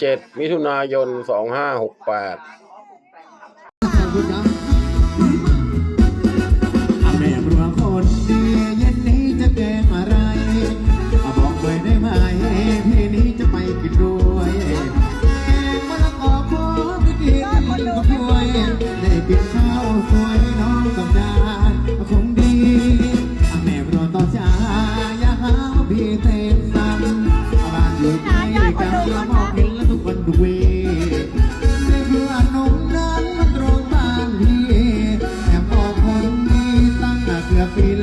เจ็ดมิถุนายนสองห้าหกแปดขอบคุณครับอะแม่บรัวคนดีเย็นนี้จะแกงอะไรอะบอกเลยได้ไหมพี่นี้จะไปกินด้วยแกงมะละกอพอไม่กินก็ช่วยได้กินข้าว ทุกเวในเพื่อนนมนั้นมันตรงบ้านพี่แอบออกคนนี้ตั้งแต่เกือบปี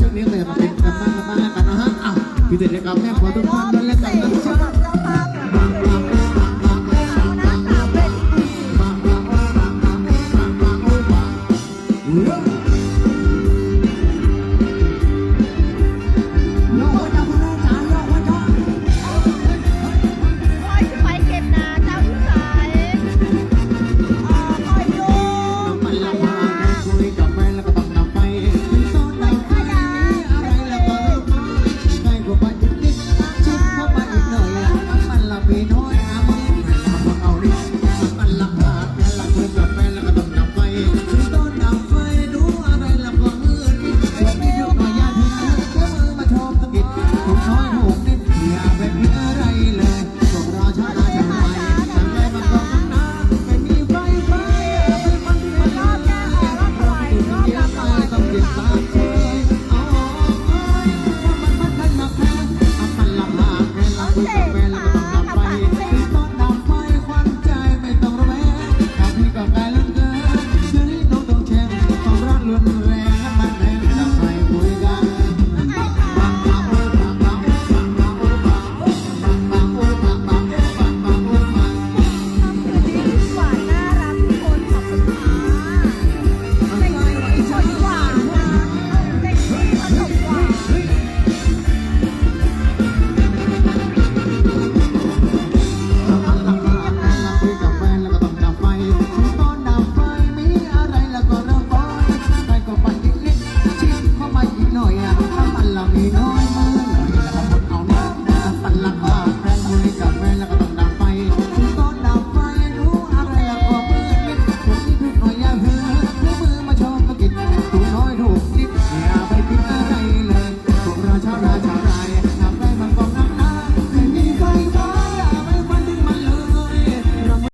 ช่วงนี้เลยมาเป็นกำลังมากันนะฮะอ้าวกิจกรรมแม่พอทุกคนนั้นและกันนะครั ชานาเนี่